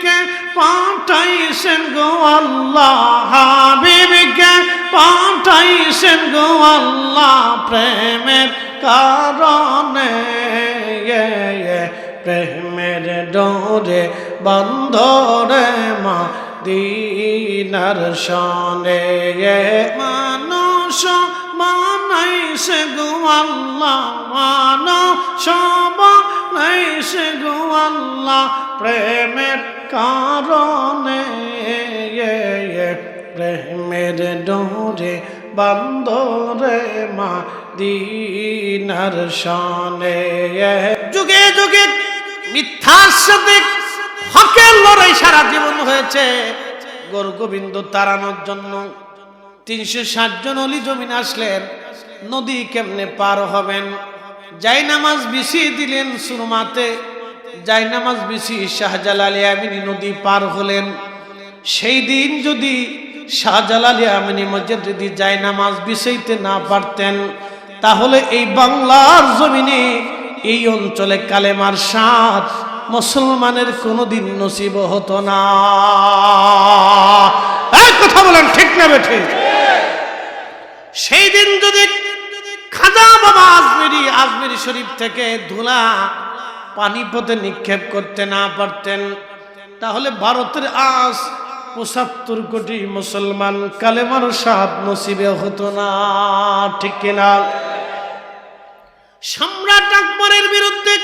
হাবিবকে পাঠাইছেন গো আল্লাহ, হাবিবকে পাঠাইছেন গো আল্লাহ প্রেমের কারণে। প্রেমের ডোরে, বন্ধরে মা দিনার সনে মানুষ মানাইছে গো আল্লাহ, মানুষ বানাইছে গো আল্লাহ প্রেমের কারণে প্রেমের ডোরে বন্ধরে মা দিনার এ, যুগে যুগে মিথ্যার সাথে হকের লড়াই সারা জীবন হয়েছে। গরু গোবিন্দ তাড়ানোর জন্য তিনশো ষাট জন অলি জমিন আসলেন। নদী কেমনে পার হবেন? যাই নামাজ বিছিয়ে দিলেন সুরমাতে। যাই নামাজ বিছিয়ে শাহজালালি আমিনী নদী পার হলেন। সেই দিন যদি শাহজালালি আমিনী মসজিদ যদি যাই নামাজ বিছাইতে না পারতেন, তাহলে এই বাংলার জমিনে এই অঞ্চলে কালেমার সাথ মুসলমানের কোনোদিন নসিব হতো না। এই কথা বলেন ঠিক না বেঠে? সেই দিন যদি খাজা বাবা আজমেরি আজমেরি শরীফ থেকে ধুলা পানিপথে নিক্ষেপ করতে না পারতেন। তাহলে ভারতের আজ পঁচাত্তর কোটি মুসলমান কালেমার সাহাব নসিবে হতো না, ঠিক কিনা সম্রাট আকবরের বিরুদ্ধে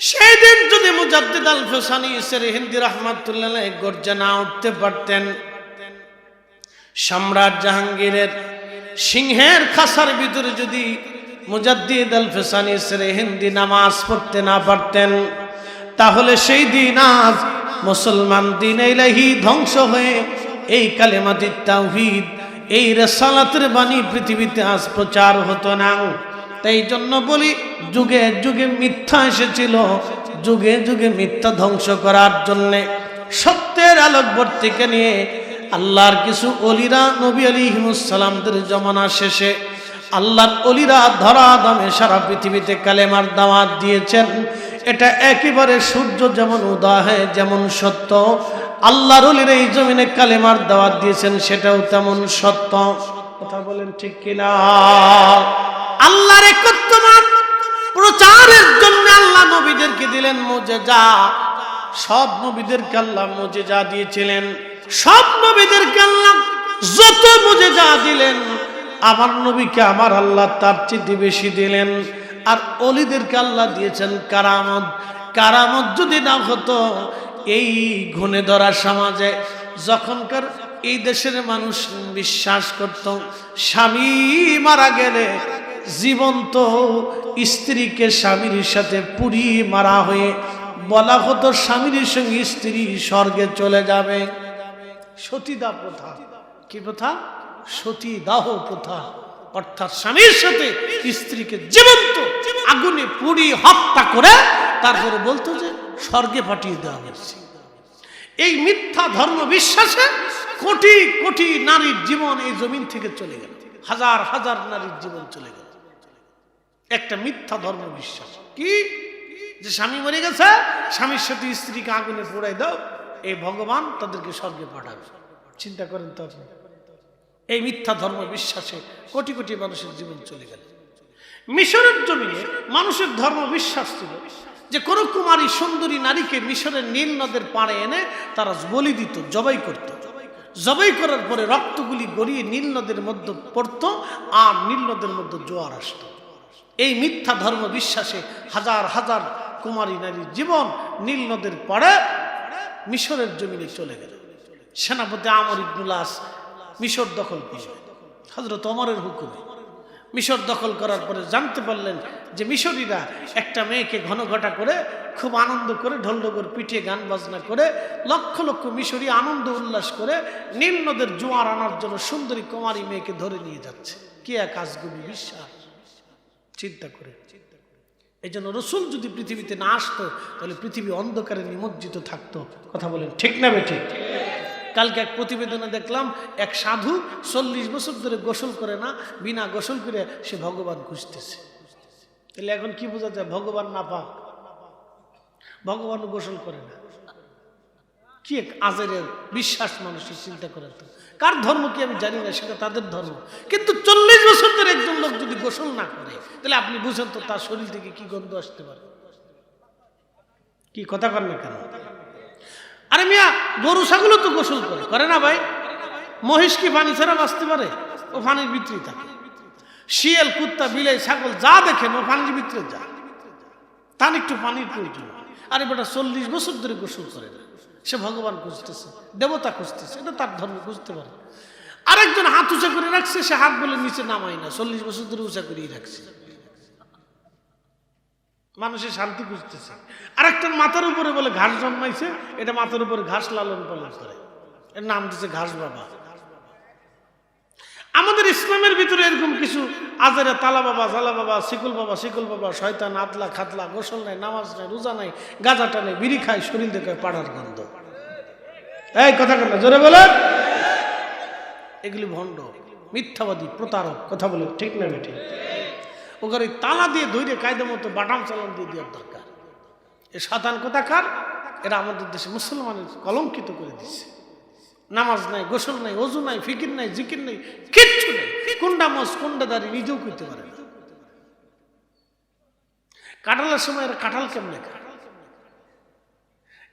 সেই দিন যদি মুজাদ্দিদ আল ফেসানি ইসের হিন্দি রহমাতুল্লাহ গর্জে না উঠতে পারতেন, সম্রাট জাহাঙ্গীরের সিংহের খাসার ভিতরে যদি মুজাদ্দিদ আল ফেসানি সেরে হিন্দি নামাজ পড়তে না পারতেন, তাহলে সেই দিন আজ মুসলমান দিন এলাহি ধ্বংস হয়ে এই কালেমাতির তাওহিদ, এই রেসালাতের বাণী পৃথিবীতে আজ প্রচার হতো না। তাই জন্য বলি, যুগে যুগে মিথ্যা এসেছিল, যুগে যুগে মিথ্যা ধ্বংস করার জন্যে সত্যের আলোকবর্তীকে নিয়ে আল্লাহর কিছু অলিরা নবী আলী হিমুসালামদের জমানা শেষে আল্লাহর অলিরা ধরা দামে সারা পৃথিবীতে কালেমার দাওয়াত দিয়েছেন। এটা একেবারে সূর্য যেমন উদয় হয়, যেমন সত্য। আল্লাহর অলিরা এই জমিনে কালেমার দাওয়াত দিয়েছেন, সেটাও তেমন সত্য। কথা বলেন ঠিক কিনা? আল্লাহর একত্বমান প্রচারের জন্য আল্লাহ নবীদেরকে দিলেন মোজেজা। সব নবীদেরকে আল্লাহ মোজেজা দিয়েছিলেন। সব নবীদেরকে আল্লাহ যত মোজেজা দিলেন আমার নবীকে আমার আল্লাহ তার চেয়ে বেশি দিলেন। আর অলিদেরকে আল্লাহ দিয়েছেন কারামত। কারামত যদি না হতো, এই ঘুণে ধরা সমাজে যখনকার এই দেশের মানুষ বিশ্বাস করত, স্বামী মারা গেলে জীবন্ত স্ত্রীকে স্বামীর সাথে পুরি মারা হয়ে বলা হতো স্বামীর সঙ্গে স্ত্রী স্বর্গে চলে যাবে। সতীদা প্রথা। কি প্রথা? সতীদাহ প্রথা। অর্থাৎ স্বামীর সাথে স্ত্রীকে জীবন্ত আগুনে পুড়ি হত্যা করে তারপরে বলতো যে স্বর্গে পাঠিয়ে দেওয়া হয়েছে। এই মিথ্যা ধর্ম বিশ্বাসে কোটি কোটি নারীর জীবন এই জমিন থেকে চলে গেল। হাজার হাজার নারীর জীবন চলে গেল। একটা মিথ্যা ধর্ম বিশ্বাস। কি? যে স্বামী মরে গেছে, স্বামীর সাথে স্ত্রীকে আগুনে পোড়াই দাও, এই ভগবান তাদেরকে স্বর্গে পাঠাবে। চিন্তা করেন তো আপনি। এই মিথ্যা ধর্ম বিশ্বাসে কোটি কোটি মানুষের জীবন চলে গেল। মিশরের জমিনে মানুষের ধর্ম বিশ্বাস ছিল যে কোনো কুমারী সুন্দরী নারীকে মিশরের নীল নদের পাড়ে এনে তারা বলি দিত, জবাই করত। জবাই করার পরে রক্তগুলি গড়িয়ে নীল নদের মধ্যে পড়তো আর নীল নদের মধ্যে জোয়ার আসতো। এই মিথ্যা ধর্ম বিশ্বাসে হাজার হাজার কুমারী নারীর জীবন নীল নদের পরে মিশরের জমিনে চলে গেল। সেনাপতি আমর ইবনুল্লাস মিশর দখল হজরত অমরের হুকুমে। মিশর দখল করার পরে জানতে পারলেন যে মিশরীরা একটা মেয়েকে ঘন ঘটা করে খুব আনন্দ করে ঢোলডোগর পিটিয়ে গান বাজনা করে লক্ষ লক্ষ মিশরী আনন্দ উল্লাস করে নীল নদের জোয়ার আনার জন্য সুন্দরী কুমারী মেয়েকে ধরে নিয়ে যাচ্ছে। কে এক কাজগুলি বিশ্বাস? চিন্তা করে। এই জন্য রসুল যদি পৃথিবীতে না আসতো, তাহলে পৃথিবী অন্ধকারে নিমজ্জিত থাকতো। কথা বলেন ঠিক না বেঠিক? কালকে এক প্রতিবেদনে দেখলাম, এক সাধু চল্লিশ বছর ধরে গোসল করে না, বিনা গোসল করে সে ভগবান খুঁজতেছে। তাহলে এখন কি বোঝা যায়? ভগবান না পাক। ভগবান গোসল করে না। কি এক আজেরের বিশ্বাস মানুষের চিন্তা করে তো। কার ধর্ম কি আমি জানি না, সেটা তাদের ধর্ম। কিন্তু চল্লিশ বছর ধরে একজন লোক যদি গোসল না করে, তাহলে আপনি বুঝেন তো তার শরীর থেকে কি গন্ধ আসতে পারে। কি, কথা কর কেন? আরে মিয়া গরু ছাগল তো গোসল করে। করে না ভাই? মহিষ কি পানি ছাড়া বাঁচতে পারে? ও পানির ভিতরেই থাকে। শিয়াল, কুত্তা, বিলাই, ছাগল যা দেখেন, ও পানির ভিতরে যা তার একটু পানির প্রয়োজন আরে বেটা, চল্লিশ বছর ধরে গোসল করে না। সে ভগবান খুঁজতেছে, দেবতা খুঁজতেছে, এটা তার ধর্ম খুঁজতে পারে। আরেকজন হাত উঁচা করে রাখছে, সে হাত বলে নিচে নামায় না। চল্লিশ বছর ধরে উঁচা করেই রাখছে। মানুষের শান্তি খুঁজতেছে। আরেকটার মাথার উপরে বলে ঘাস জন্মাইছে, এটা মাথার উপরে ঘাস লালন পালন করে। এর নাম দিচ্ছে ঘাস বাবা। আমাদের ইসলামের ভিতরে এরকম কিছু আজারে তালা বাবা, জালা বাবা, শিকুল বাবা শিকুল বাবা, শয়তান, আতলা, খাতলা, গোসল নাই, নামাজ নাই, রোজা নাই গাঁজাটা টানে, বিড়ি খায়, শরীর দেখে পাড়ার গন্ধ। এই কথা কেন? জোরে বলে এগুলি ভণ্ড, মিথ্যাবাদী, প্রতারক, কথা বলে ঠিক না বেঠি ওখানে তালা দিয়ে ধৈর্য কায়দা মতো বাটাম চালান দিয়ে দেওয়ার দরকার। এ সাধারণ কোথাকার? এরা আমাদের দেশে মুসলমানের কলঙ্কিত করে দিচ্ছে নামাজ নাই, গোসল নাই, অজু নাই, ফিকির নাই, জিকির নাই, কিচ্ছু নেই। কোনটা মস, কোনটা দাঁড়িয়ে নিজেও করতে পারে না। কাঁঠালের সময় এরা কাঁঠাল কেমনে খায়?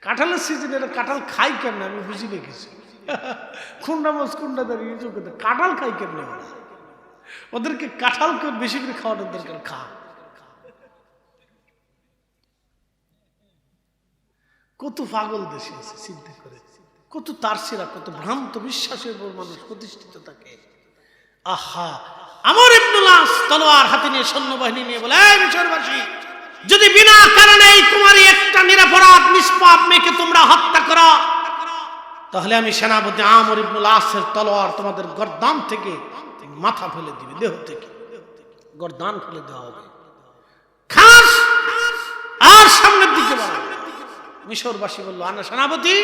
কাঁঠালের সিজনে এরা কাঁঠাল খাই কেমনে? আমি বুঝি কিছু। কোনটা মস, কোনটা দাঁড়িয়ে নিজেও করতে কাঁঠাল খাই কেমনে ওরা? ওদেরকে কাঁঠাল করে বেশি করে খাওয়ানোর দরকার, খা। কত পাগল দেশে আছে, চিন্তা করে। কত তারসিরা, কত ভ্রান্ত বিশ্বাসের উপর মানুষ প্রতিষ্ঠিত থাকে। আহা, আমার ইবনুল্লাস তলোয়ার হাতে নিয়ে সৈন্যবাহিনী নিয়ে বলে মিশরবাসী, যদি বিনা কারণে কুমারী একটা নিরাপরাধ, নিষ্পাপ মেয়েকে তোমরা হত্যা করো, তাহলে আমি সেনাপতি আমর ইবনুল আসের তলোয়ার তোমাদের গর্দান থেকে মাথা ফেলে দিবে, দেহ থেকে। গর্দান ফেলে দেওয়া হবে। খাস আর সামনের দিকে মিশরবাসী বলল, আনা সেনাপতি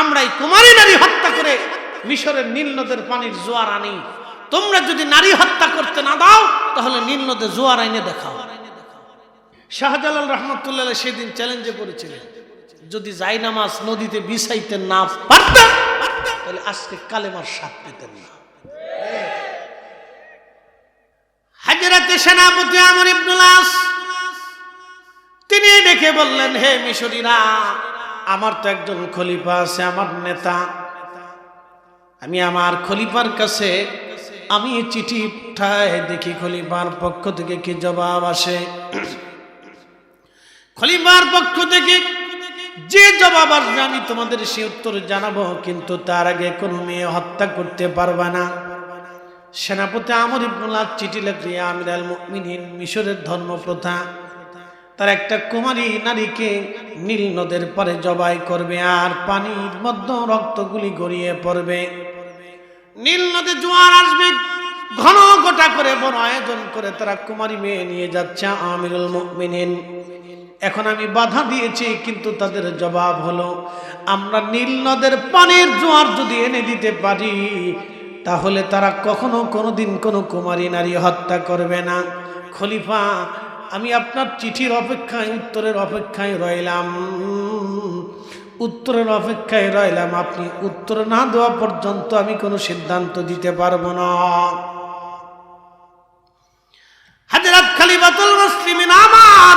আমরা এই নারী হত্যা করে মিশরের নীল নদের পানির জোয়ার আনি। তোমরা যদি নারী হত্যা করতে না দাও, তাহলে নীল নদে জোয়ার আইনে দেখাও। শাহজালাল রহমতুল্লাহ সেদিন চ্যালেঞ্জে পড়েছিলেন, যদি জাইনামাজ নদীতে বিছাইতে না পারতেন তাহলে আজকে কালেমার স্বাদ পেতেন না। হাজরাতে সেনাপতি আমর ইবনুলাস তিনি ডেকে বললেন, হে মিশরীরা, আমার তো একজন খলিফা আছে, আমার নেতা। আমি আমার খলিফার কাছে, আমি চিঠি উঠায় দেখি খলিফার পক্ষ থেকে কি জবাব আসে। খলিফার পক্ষ থেকে যে জবাব আসবে, আমি তোমাদের সে উত্তর জানাব, কিন্তু তার আগে কোনো মেয়ে হত্যা করতে পারবে না। সেনাপতি আমর ইবনুল্লাহ চিঠি লেখলে আমির আল মুমিনিন মিশরের ধর্মপ্রথা। তার একটা কুমারী নারীকে নীল নদের পরে জবাই করবে আর পানির মধ্যে রক্তগুলি গড়িয়ে পড়বে। নীল নদে জোয়ার আসবে, ঘন গোটা করে বড় আয়োজন করে তারা কুমারী মেয়ে নিয়ে যাচ্ছে আমিরুল মুমিনিন। এখন আমি বাধা দিয়েছি, কিন্তু তাদের জবাব হলো, আমরা নীল নদের পানির জোয়ার যদি এনে দিতে পারি তাহলে তারা কখনো কোনো দিন কোনো কুমারী নারী হত্যা করবে না। খলিফা, আমি আপনার চিঠির অপেক্ষায়, উত্তরের অপেক্ষায় রইলাম। উত্তরের অপেক্ষায় রইলাম। আপনি উত্তর না দেওয়া পর্যন্ত আমি কোনো সিদ্ধান্ত দিতে পারব না। হাজরাত খালিবাতুল মুসলিমিন আমার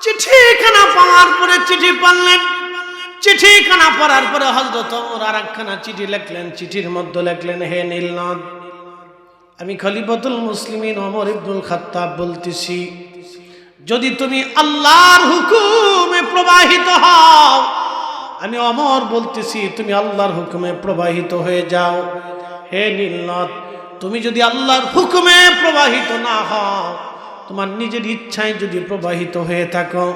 চিঠিখানা পাওয়ার পরে চিঠি পারলেন চিঠিখানা পড়ার পরে হজরত আর একখানা চিঠি লেখলেন, চিঠির মধ্যে লেখলেন, হে নীলনদ, আমি খলিফাতুল মুসলিমিন ওমর ইবনুল খাত্তাব বলতেছি, যদি তুমি আল্লাহর হুকুমে প্রবাহিত হও, আমি অমর বলতেছি, তুমি আল্লাহর হুকুমে প্রবাহিত হয়ে যাও। হে নীলনদ, তুমি যদি আল্লাহর হুকুমে প্রবাহিত না হও, তোমার নিজের ইচ্ছায় যদি প্রবাহিত হয়ে থাকো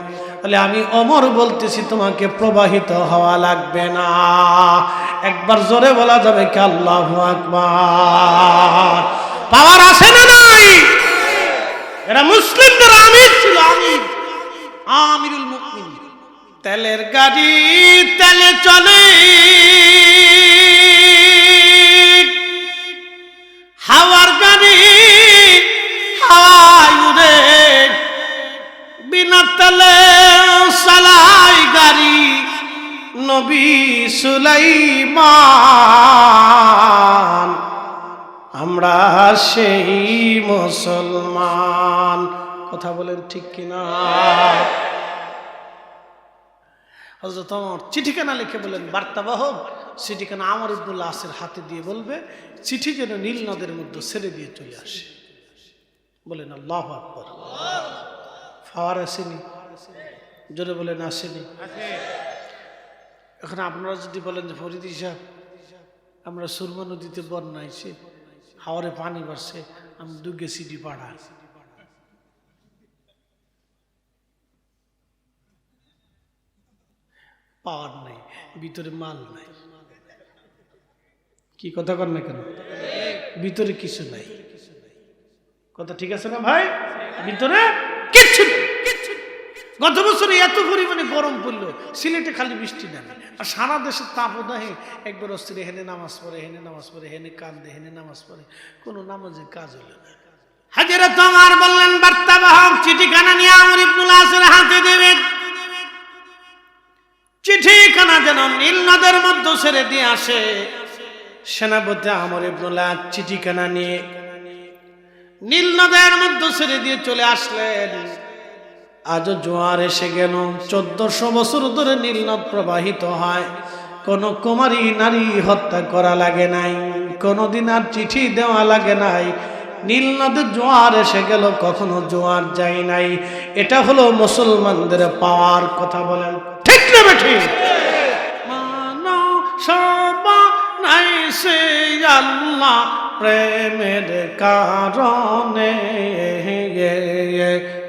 তাহলে আমি অমর বলতেছি, তোমাকে প্রবাহিত হওয়া লাগবে না। একবার জোরে বলা যাবে কি আল্লাহ আকবার। পাওয়ার আছে না নাই? এরা মুসলিমদের আমির ছিল, আমির। আমিরুল মুমিন তেলের গাড়ি তেলে চলে। হাওয়ার গাড়ি হাওয়ায় উড়ে। বিনা তেলে নবী সুলাইমান, আমরা সেই মুসলমান। কথা বলেন ঠিক কিনা? হজরত আমার চিঠিখানা লিখে বলেন বার্তাবাহক চিঠিখানা আমর ইবনুল্লাহ আসের হাতে দিয়ে বলবে, চিঠি যেন নীল নদের মধ্যে ছেড়ে দিয়ে চলে আসে। বলেন, আল্লাহ ফাওয়ার আসেনি? জোরে বলেন, আসেনি। এখন আপনারা যদি বলেন যে, ফরিদি সাহেব, আমরা সুরমা নদীতে বন্যা আইছে হাওয়ারে পানি বাড়ছে, আমি দুগে সিটি পাড়া। পাওয়ার নাই, ভিতরে মাল নাই। কি কথা কর না কেন? ভিতরে কিছু নাই। কথা ঠিক আছে না ভাই? ভিতরে? গত বছরে এত পরিমাণে গরম পড়ল, সিলেটে খালি বৃষ্টি নামে। আর সারা দেশের তাপদাহে একবার অস্থির হেনে নামাজ পড়ে, হেনে নামাজ পড়ে, হেনে কান্দে হেনে নামাজ পড়ে, কোনো নামাজের কাজ হলো না। হাজিরা তোমার বললেন, বার্তা বাহক, চিঠিখানা নিয়ে আমর ইবনুল আসের হাতে দেবেন চিঠিখানা যেন নীল নদের মধ্যে ছেড়ে দিয়ে আসে। সেনাপতি আমর ইবনুল্লাহ চিঠিখানা নিয়ে নীল নদের মধ্যে ছেড়ে দিয়ে চলে আসলেন। আজও জোয়ার এসে গেল। চোদ্দশো বছর ধরে নীল নদ প্রবাহিত হয়। কোনো কুমারী নারী হত্যা করা লাগে নাই। কোনোদিন আর চিঠি দেওয়া লাগে নাই। নীল নদের জোয়ার এসে গেল, কখনো জোয়ার যায় নাই। এটা হলো মুসলমানদের পাওয়ার কথা বলেন। ঠিক না বেঠি? আল্লাহ, প্রেমের কারণে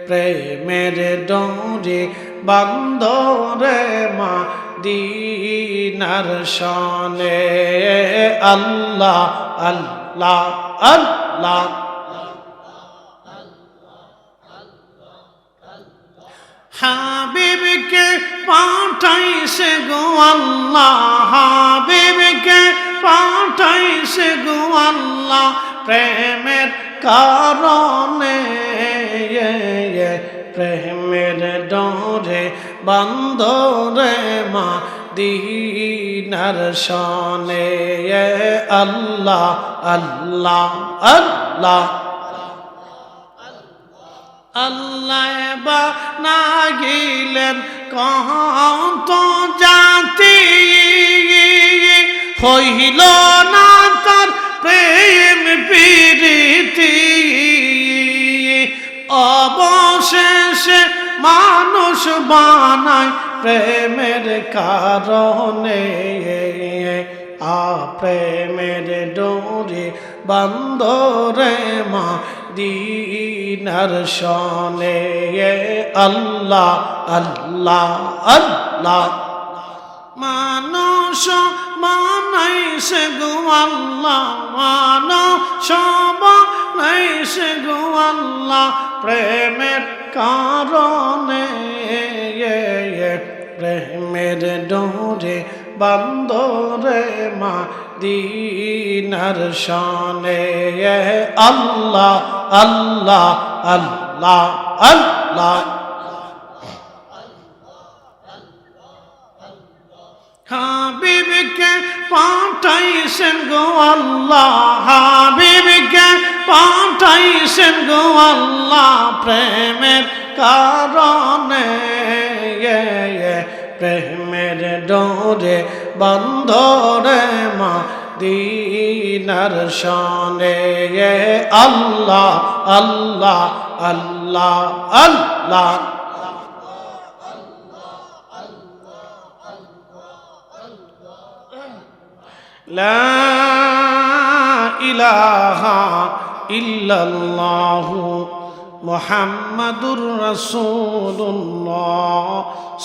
প্রেমের ডোরে বান্দরে মা দিনার সনে আল্লাহ আল্লাহ আল্লাহ। হাবিবকে পাঠাইছে গো আল্লাহ, হাবিবকে পাঠাইছে গো আল্লাহ। প্রেমের কারণে প্রেমের ডরে, বান্দরে মা দিনার সনে আল্লাহ আল্লাহ আল্লাহ। আল্লাহ বা না গেলেন কত জাতি, হইল না তার প্রেম। অবশেষে মানুষ বানায় প্রেমের কারণে। প্রেমের ডোরে বান্দরে মা দিনার সনে আল্লাহ আল্লাহ আল্লাহ। মানুষ মানাইছে গো আল্লাহ মানুষ বানাইছে গো আল্লাহ, প্রেমের কারণে প্রেমের ডোরে, বান্দরে মা দিনার শানে আল্লাহ আল্লাহ আল্লাহ আল্লাহ। হাবিবকে পাঠাইছেন গো আল্লাহ, হাবিবকে পাঠাইছেন গো আল্লাহ প্রেমের কারণে প্রেমের ডোরে বন্ধরে মা দিনার সনে আল্লাহ আল্লাহ আল্লাহ আল্লাহ لا إله ইল্লাল্লাহু মোহাম্মদুর রসুল্লাহ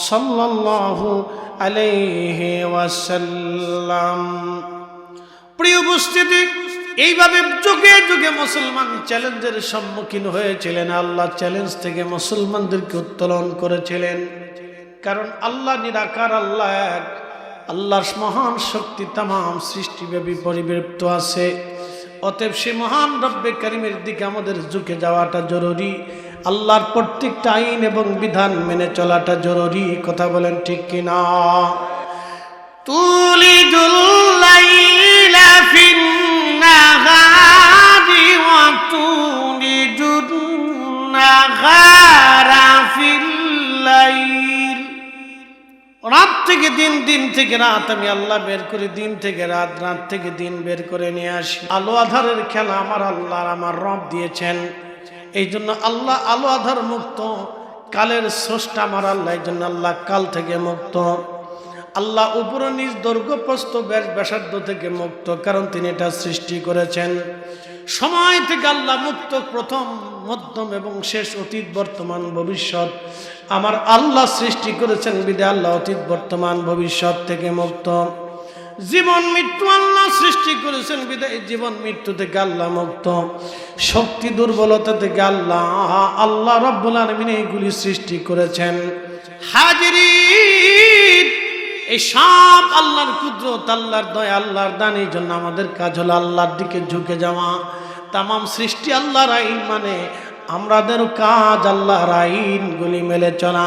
সাল্লাল্লাহু আলহে ওয়াসাল্লাম। প্রিয় উপস্থিতি, এইভাবে যুগে যুগে মুসলমান চ্যালেঞ্জের সম্মুখীন হয়েছিলেন, আল্লাহ চ্যালেঞ্জ থেকে মুসলমানদেরকে উত্তোলন করেছিলেন। কারণ আল্লাহ নিরাকার, আল্লাহ এক, আল্লাহর মহান শক্তি তাম সৃষ্টিব্যাপী পরিবেপ্ত আছে। অতএব সে মহান রব্বে করিমের দিকে আমাদের ঝুঁকে যাওয়াটা জরুরি। আল্লাহর প্রত্যেকটা আইন এবং বিধান মেনে চলাটা জরুরি। কথা বলেন ঠিক কিনা? তুলি তুলি রাত থেকে দিন দিন থেকে রাত, আমি আল্লাহ বের করে দিন থেকে রাত রাত থেকে দিন বের করে নিয়ে আসি। আলো আধারের খেলা আমার আল্লাহ আমার রব দিয়েছেন। এই জন্য আল্লাহ আলো আধার মুক্ত, কালের স্রষ্টা আমার আল্লাহ এই জন্য আল্লাহ কাল থেকে মুক্ত। আল্লাহ উপর নিজ দৈর্ঘ্যপ্রস্ত ব্যাস ব্যাসার্ধ থেকে মুক্ত, কারণ তিনি এটা সৃষ্টি করেছেন। সময় থেকে আল্লাহ মুক্ত, প্রথম, মধ্যম এবং শেষ অতীত, বর্তমান, ভবিষ্যৎ। আমার আল্লাহ সৃষ্টি করেছেন বিদে আল্লাহ অতীত, বর্তমান, ভবিষ্যৎ থেকে মুক্ত। জীবন মৃত্যু আল্লাহ সৃষ্টি করেছেন বিদায় জীবন মৃত্যু থেকে আল্লাহ মুক্ত। শক্তি দুর্বলতা থেকে আল্লাহ আল্লাহ রব্বুল আলমিন এইগুলি সৃষ্টি করেছেন। হাজির এই সব আল্লাহর কুদরত, আল্লাহর দয়, আল্লাহর দান, এই জন্য আমাদের কাজ হলো আল্লাহর দিকে ঝুঁকে যাওয়া। তামাম সৃষ্টি আল্লাহর আইন মানে আমাদের কাজ আল্লাহর আইনগুলি মেলে চলা।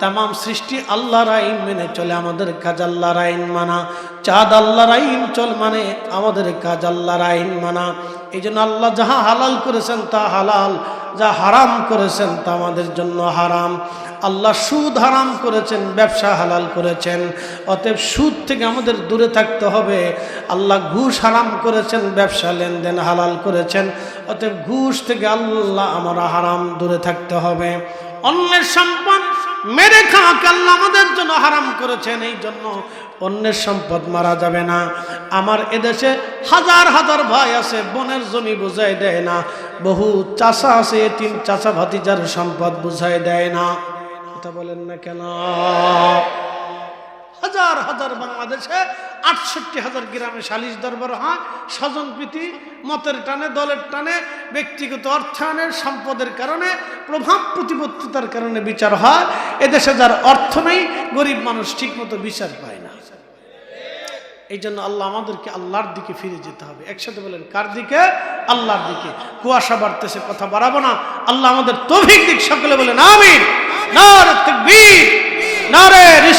তাম সৃষ্টি আল্লাহর আইন মেনে চলে, আমাদের কাজ আল্লাহর আইন মানা। চাঁদ আল্লাহর আইন চল মানে আমাদের কাজ আল্লাহর আইন মানা। এই জন্য আল্লাহ যাহা হালাল করেছেন তা হালাল। যা হারাম করেছেন তা আমাদের জন্য হারাম। আল্লাহ সুদ হারাম করেছেন, ব্যবসা হালাল করেছেন। অতএব সুদ থেকে আমাদের দূরে থাকতে হবে। আল্লাহ ঘুষ হারাম করেছেন, ব্যবসা লেনদেন হালাল করেছেন। অতএব ঘুষ থেকে আল্লাহ আমরা হারাম দূরে থাকতে হবে। অন্যের সম্পদ মেরে খাওয়াকে আল্লাহ আমাদের জন্য হারাম করেছেন এই জন্য অন্যের সম্পদ মারা যাবে না। আমার এদেশে হাজার হাজার ভাই আছে, বনের জমি বুঝাই দেয় না। বহু চাষা আছে, তিন চাষা ভাতিজার সম্পদ বুঝাই দেয় না। কথা বলেন না কেন? হাজার হাজার বাংলাদেশে আটষট্টি হাজার গ্রামে সালিশ দরবার হয়। স্বজন প্রীতি, মতের টানে, দলের টানে, ব্যক্তিগত অর্থায়নের সম্পদের কারণে, প্রভাব প্রতিপত্তিতার কারণে বিচার হয়। এদেশে যার অর্থ নেই, গরিব মানুষ ঠিকমতো বিচার পায় না। এই জন্য আল্লাহ আমাদেরকে আল্লাহর দিকে ফিরে যেতে হবে। একসাথে বলেন, কার দিকে? আল্লাহর দিকে। কুয়াশা বাড়তেছে, কথা বাড়াবো না। আল্লাহ আমাদের তৌফিক দিক, সকলে বলেন, আমিন। নারে নারে